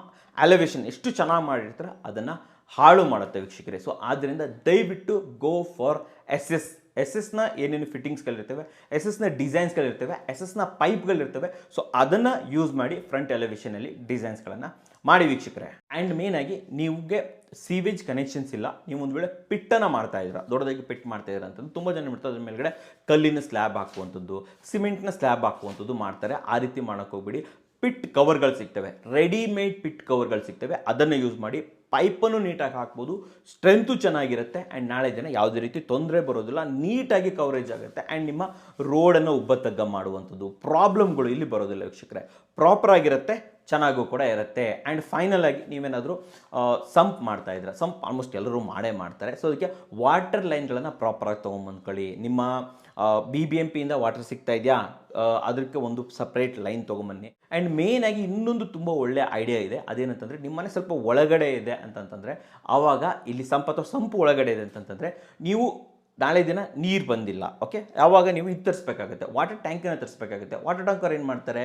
ಎಲವೇಷನ್ ಎಷ್ಟು ಚೆನ್ನಾಗಿ ಮಾಡಿರ್ತಾರೆ ಅದನ್ನು ಹಾಳು ಮಾಡುತ್ತೆ ವೀಕ್ಷಕರೇ. ಸೊ ಆದ್ದರಿಂದ ದಯವಿಟ್ಟು go for S S S ಎಸ್ನ ಏನೇನು ಫಿಟ್ಟಿಂಗ್ಸ್ಗಳಿರ್ತವೆ ಎಸ್ ಎಸ್ನ ಡಿಸೈನ್ಸ್ಗಳಿರ್ತವೆ ಎಸ್ ಎಸ್ನ ಪೈಪ್ಗಳಿರ್ತವೆ ಸೊ ಅದನ್ನು ಯೂಸ್ ಮಾಡಿ ಫ್ರಂಟ್ ಎಲಿವೇಷನಲ್ಲಿ ಡಿಸೈನ್ಸ್ಗಳನ್ನು ಮಾಡಿ ವೀಕ್ಷಕರೇ. ಆ್ಯಂಡ್ ಮೇಯ್ನಾಗಿ ನಿಮಗೆ ಸೀವೇಜ್ ಕನೆಕ್ಷನ್ಸ್ ಇಲ್ಲ. ನೀವು ಒಂದು ವೇಳೆ ಪಿಟ್ಟನ್ನು ಮಾಡ್ತಾ ಇದ್ದೀರಾ, ದೊಡ್ಡದಾಗಿ ಪಿಟ್ ಮಾಡ್ತಾ ಇದ್ದೀರಾ ಅಂತಂದು ತುಂಬ ಜನ ಮಾಡ್ತಾರೆ ಅದ್ರ ಮೇಲ್ಗಡೆ ಕಲ್ಲಿನ ಸ್ಲ್ಯಾಬ್ ಹಾಕುವಂಥದ್ದು ಸಿಮೆಂಟ್ನ ಸ್ಲ್ಯಾಬ್ ಹಾಕುವಂಥದ್ದು ಮಾಡ್ತಾರೆ. ಆ ರೀತಿ ಮಾಡೋಕ್ಕೆ ಹೋಗ್ಬಿಡಿ. ಪಿಟ್ ಕವರ್ಗಳು ಸಿಗ್ತವೆ. ರೆಡಿಮೇಡ್ ಪಿಟ್ ಕವರ್ಗಳು ಸಿಗ್ತವೆ. ಅದನ್ನು ಯೂಸ್ ಮಾಡಿ ಪೈಪನ್ನು ನೀಟಾಗಿ ಹಾಕ್ಬೋದು. ಸ್ಟ್ರೆಂತು ಚೆನ್ನಾಗಿರುತ್ತೆ. ಆ್ಯಂಡ್ ನಾಳೆ ದಿನ ಯಾವುದೇ ರೀತಿ ತೊಂದರೆ ಬರೋದಿಲ್ಲ. ನೀಟಾಗಿ ಕವರೇಜ್ ಆಗುತ್ತೆ. ಆ್ಯಂಡ್ ನಿಮ್ಮ ರೋಡನ್ನು ಉಬ್ಬತ್ತಗ್ಗ ಮಾಡುವಂಥದ್ದು. ಪ್ರಾಬ್ಲಮ್ಗಳು ಇಲ್ಲಿ ಬರೋದಿಲ್ಲ ವೀಕ್ಷಕರೇ. ಪ್ರಾಪರ್ ಆಗಿರುತ್ತೆ. ಚೆನ್ನಾಗೂ ಕೂಡ ಇರುತ್ತೆ. ಆ್ಯಂಡ್ ಫೈನಲ್ ಆಗಿ ನೀವೇನಾದರೂ ಸಂಪ್ ಮಾಡ್ತಾ ಇದ್ರೆ ಸಂಪ್ ಆಲ್ಮೋಸ್ಟ್ ಎಲ್ಲರೂ ಮಾಡೇ ಮಾಡ್ತಾರೆ. ಸೊ ಅದಕ್ಕೆ ವಾಟರ್ ಲೈನ್ಗಳನ್ನು ಪ್ರಾಪರಾಗಿ ತೊಗೊಂಬಂದ್ಕೊಳ್ಳಿ. ನಿಮ್ಮ ಬಿ ಬಿ ಎಂ ಪಿಯಿಂದ ವಾಟರ್ ಸಿಗ್ತಾ ಇದೆಯಾ? ಅದಕ್ಕೆ ಒಂದು ಸಪ್ರೇಟ್ ಲೈನ್ ತೊಗೊಂಬನ್ನಿ. ಆ್ಯಂಡ್ ಆಗಿ ಇನ್ನೊಂದು ತುಂಬ ಒಳ್ಳೆಯ ಐಡಿಯಾ ಇದೆ. ಅದೇನಂತಂದರೆ ನಿಮ್ಮನೆ ಸ್ವಲ್ಪ ಒಳಗಡೆ ಇದೆ ಅಂತಂತಂದರೆ, ಆವಾಗ ಇಲ್ಲಿ ಸಂಪ್ ಅಥವಾ ಸಂಪು ಒಳಗಡೆ ಇದೆ ಅಂತಂತಂದರೆ, ನೀವು ನಾಳೆ ದಿನ ನೀರು ಬಂದಿಲ್ಲ ಓಕೆ ಯಾವಾಗ ನೀವು ಇದು ತರಿಸ್ಬೇಕಾಗುತ್ತೆ? ವಾಟರ್ ಟ್ಯಾಂಕನ್ನು ತರಿಸ್ಬೇಕಾಗುತ್ತೆ. ವಾಟರ್ ಟ್ಯಾಂಕರ್ ಏನು ಮಾಡ್ತಾರೆ?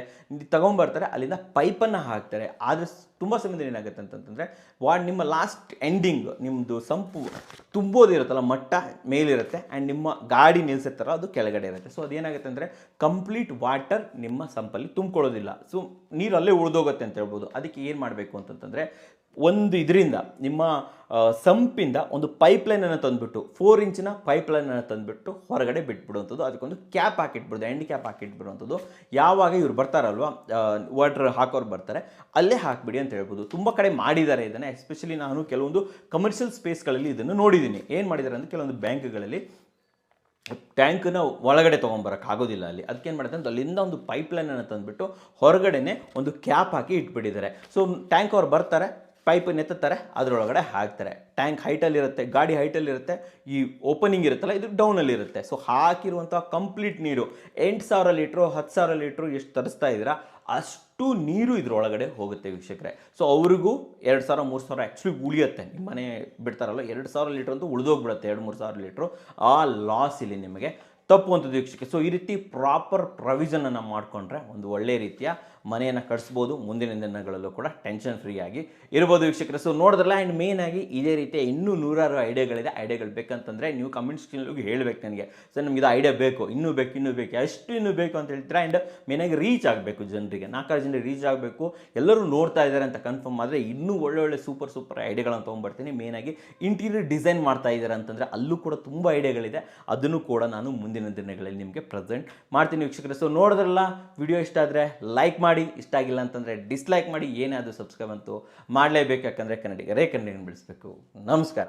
ತಗೊಂಬರ್ತಾರೆ, ಅಲ್ಲಿಂದ ಪೈಪನ್ನು ಹಾಕ್ತಾರೆ. ಆದರೆ ತುಂಬ ಸಮಯದಲ್ಲಿ ಏನಾಗುತ್ತೆ ಅಂತಂತಂದರೆ, ವಾ, ನಿಮ್ಮ ಲಾಸ್ಟ್ ಎಂಡಿಂಗ್ ನಿಮ್ಮದು ಸಂಪು ತುಂಬೋದಿರುತ್ತಲ್ಲ, ಮಟ್ಟ ಮೇಲಿರುತ್ತೆ ಆ್ಯಂಡ್ ನಿಮ್ಮ ಗಾಡಿ ನಿಲ್ಸಿರ್ತಾರೋ ಅದು ಕೆಳಗಡೆ ಇರುತ್ತೆ. ಸೊ ಅದೇನಾಗುತ್ತೆ ಅಂದರೆ ಕಂಪ್ಲೀಟ್ ವಾಟರ್ ನಿಮ್ಮ ಸಂಪಲ್ಲಿ ತುಂಬ್ಕೊಳ್ಳೋದಿಲ್ಲ. ಸೊ ನೀರು ಅಲ್ಲೇ ಉಳಿದೋಗುತ್ತೆ ಅಂತ ಹೇಳ್ಬೋದು. ಅದಕ್ಕೆ ಏನು ಮಾಡಬೇಕು ಅಂತಂತಂದರೆ ಒಂದು ಇದರಿಂದ, ನಿಮ್ಮ ಸಂಪಿಂದ ಒಂದು ಪೈಪ್ಲೈನನ್ನು ತಂದುಬಿಟ್ಟು ಫೋರ್ ಇಂಚಿನ ಪೈಪ್ಲೈನನ್ನು ತಂದುಬಿಟ್ಟು ಹೊರಗಡೆ ಬಿಟ್ಬಿಡುವಂಥದ್ದು. ಅದಕ್ಕೊಂದು ಕ್ಯಾಪ್ ಹಾಕಿಟ್ಬಿಡೋದು ಎಂಡ್ ಕ್ಯಾಪ್ ಹಾಕಿಟ್ಬಿಡುವಂಥದ್ದು. ಯಾವಾಗ ಇವ್ರು ಬರ್ತಾರಲ್ವ ವಾಟ್ರ್ ಹಾಕೋರು ಬರ್ತಾರೆ, ಅಲ್ಲೇ ಹಾಕ್ಬಿಡಿ ಅಂತ ಹೇಳ್ಬೋದು. ತುಂಬ ಕಡೆ ಮಾಡಿದ್ದಾರೆ ಇದನ್ನು ಎಸ್ಪೆಷಲಿ ನಾನು ಕೆಲವೊಂದು ಕಮರ್ಷಿಯಲ್ ಸ್ಪೇಸ್ಗಳಲ್ಲಿ ಇದನ್ನು ನೋಡಿದ್ದೀನಿ. ಏನು ಮಾಡಿದ್ದಾರೆ ಅಂದರೆ ಕೆಲವೊಂದು ಬ್ಯಾಂಕ್ಗಳಲ್ಲಿ ಟ್ಯಾಂಕನ್ನ ಒಳಗಡೆ ತೊಗೊಂಬರಕ್ಕೆ ಆಗೋದಿಲ್ಲ ಅಲ್ಲಿ. ಅದಕ್ಕೆ ಏನು ಮಾಡುತ್ತೆ ಅಂತ ಅಲ್ಲಿಂದ ಒಂದು ಪೈಪ್ಲೈನನ್ನು ತಂದುಬಿಟ್ಟು ಹೊರಗಡೆನೇ ಒಂದು ಕ್ಯಾಪ್ ಹಾಕಿ ಇಟ್ಬಿಟ್ಟಿದ್ದಾರೆ. ಸೊ ಟ್ಯಾಂಕ್ ಅವ್ರು ಬರ್ತಾರೆ ಪೈಪ್ ಎತ್ತುತ್ತಾರೆ ಅದರೊಳಗಡೆ ಹಾಕ್ತಾರೆ. ಟ್ಯಾಂಕ್ ಹೈಟಲ್ಲಿರುತ್ತೆ, ಗಾಡಿ ಹೈಟಲ್ಲಿರುತ್ತೆ, ಈ ಓಪನಿಂಗ್ ಇರುತ್ತಲ್ಲ, ಇದು ಡೌನಲ್ಲಿರುತ್ತೆ. ಸೊ ಹಾಕಿರುವಂಥ ಕಂಪ್ಲೀಟ್ ನೀರು, ಎಂಟು ಸಾವಿರ ಲೀಟ್ರು, ಹತ್ತು ಸಾವಿರ ಲೀಟ್ರು ಎಷ್ಟು ತರಿಸ್ತಾ ಇದ್ದೀರಾ, ಅಷ್ಟು ನೀರು ಇದರೊಳಗಡೆ ಹೋಗುತ್ತೆ ವೀಕ್ಷಕರೆ. ಸೊ ಅವ್ರಿಗೂ ಎರಡು ಸಾವಿರ, ಮೂರು ಸಾವಿರ ಆ್ಯಕ್ಚುಲಿ ಉಳಿಯುತ್ತೆ. ನಿಮ್ಮ ಮನೆ ಬಿಡ್ತಾರಲ್ಲ, ಎರಡು ಸಾವಿರ ಲೀಟ್ರ್ ಅಂತೂ ಉಳಿದೋಗ್ಬಿಡುತ್ತೆ, ಎರಡು, ಮೂರು ಸಾವಿರ ಲೀಟ್ರು. ಆ ಲಾಸ್ ಇಲ್ಲಿ ನಿಮಗೆ ತಪ್ಪುವಂಥದ್ದು ವೀಕ್ಷಕ ಸೊ ಈ ರೀತಿ ಪ್ರಾಪರ್ ಪ್ರೊವಿಷನನ್ನು ಮಾಡಿಕೊಂಡ್ರೆ ಒಂದು ಒಳ್ಳೆಯ ರೀತಿಯ ಮನೆಯನ್ನು ಕಟ್ಸ್ಬೋದು. ಮುಂದಿನ ದಿನಗಳಲ್ಲೂ ಕೂಡ ಟೆನ್ಷನ್ ಫ್ರೀ ಆಗಿ ಇರ್ಬೋದು ವೀಕ್ಷಕರು. ಸೊ ನೋಡಿದ್ರಲ್ಲ ಆ್ಯಂಡ್ ಮೇನ್ ಆಗಿ ಇದೇ ರೀತಿ ಇನ್ನೂ ನೂರಾರು ಐಡಿಯಾಗಳಿದೆ. ಐಡಿಯಾಗಳು ಬೇಕಂತಂದರೆ ನೀವು ಕಮೆಂಟ್ಸ್ ಹೇಳಬೇಕು ನನಗೆ. ಸೊ ನಮ್ಗೆ ಇದು ಐಡಿಯಾ ಬೇಕು. ಇನ್ನೂ ಬೇಕು ಇನ್ನೂ ಬೇಕು. ಎಷ್ಟು ಇನ್ನೂ ಬೇಕು ಅಂತ ಹೇಳ್ತೀರಾ? ಆ್ಯಂಡ್ ಮೇನಾಗಿ ರೀಚ್ ಆಗಬೇಕು ಜನರಿಗೆ. ನಾಲ್ಕಾರು ಜನರಿಗೆ ರೀಚ್ ಆಗಬೇಕು. ಎಲ್ಲರೂ ನೋಡ್ತಾ ಇದ್ದಾರೆ ಅಂತ ಕನ್ಫರ್ಮ್ ಆದರೆ ಇನ್ನೂ ಒಳ್ಳೊಳ್ಳೆ ಸೂಪರ್ ಸೂಪರ್ ಐಡಿಯಾಗಳನ್ನು ತೊಗೊಂಬರ್ತೀನಿ ಮೇನಾಗಿ ಇಂಟೀರಿಯರ್ ಡಿಸೈನ್ ಮಾಡ್ತಾ ಇದ್ದಾರೆ ಅಂತಂದರೆ ಅಲ್ಲೂ ಕೂಡ ತುಂಬ ಐಡಿಯಾಗಳಿದೆ. ಅದನ್ನು ಕೂಡ ನಾನು ಮುಂದಿನ ದಿನಗಳಲ್ಲಿ ನಿಮಗೆ ಪ್ರೆಸೆಂಟ್ ಮಾಡ್ತೀನಿ ವೀಕ್ಷಕರೇ. ಸೊ ನೋಡಿದ್ರಲ್ಲ ವಿಡಿಯೋ ಇಷ್ಟ ಆದರೆ ಲೈಕ್ ಮಾಡಿ, ಇಷ್ಟ ಆಗಿಲ್ಲ ಅಂತಂದರೆ ಡಿಸ್ಲೈಕ್ ಮಾಡಿ, ಏನೇ ಅದು ಸಬ್ಸ್ಕ್ರೈಬ್ ಅಂತೂ ಮಾಡಲೇಬೇಕು ಯಾಕಂದರೆ ಕನ್ನಡಿಗರೇ ಕನ್ನಡಿಗನ ಬೆಳೆಸಬೇಕು. ನಮಸ್ಕಾರ.